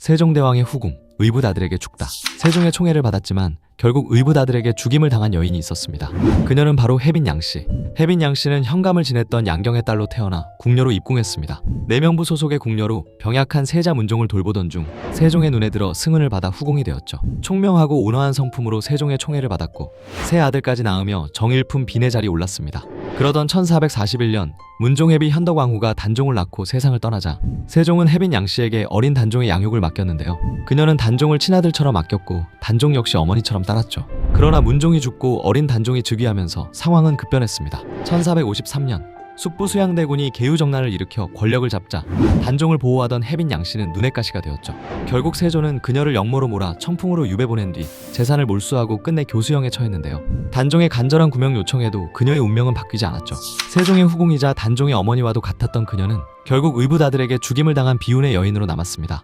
세종대왕의 후궁 의붓아들에게 죽다. 세종의 총애를 받았지만 결국 의붓아들에게 죽임을 당한 여인이 있었습니다. 그녀는 바로 혜빈 양씨. 혜빈 양씨는 현감을 지냈던 양경의 딸로 태어나 궁녀로 입궁했습니다. 내명부 소속의 궁녀로 병약한 세자 문종을 돌보던 중 세종의 눈에 들어 승은을 받아 후궁이 되었죠. 총명하고 온화한 성품으로 세종의 총애를 받았고 세 아들까지 낳으며 정일품 비내 자리 올랐습니다. 그러던 1441년 문종혜비 현덕왕후가 단종을 낳고 세상을 떠나자 세종은 혜빈 양씨에게 어린 단종의 양육을 맡겼는데요. 그녀는 단종을 친아들처럼 아꼈고 단종 역시 어머니처럼 따랐죠. 그러나 문종이 죽고 어린 단종이 즉위하면서 상황은 급변했습니다. 1453년 숙부 수양대군이 개유정난을 일으켜 권력을 잡자 단종을 보호하던 혜빈 양씨는 눈의 가시가 되었죠. 결국 세조는 그녀를 영모로 몰아 청풍으로 유배 보낸 뒤 재산을 몰수하고 끝내 교수형에 처했는데요. 단종의 간절한 구명 요청에도 그녀의 운명은 바뀌지 않았죠. 세종의 후궁이자 단종의 어머니와도 같았던 그녀는 결국 의붓아들에게 죽임을 당한 비운의 여인으로 남았습니다.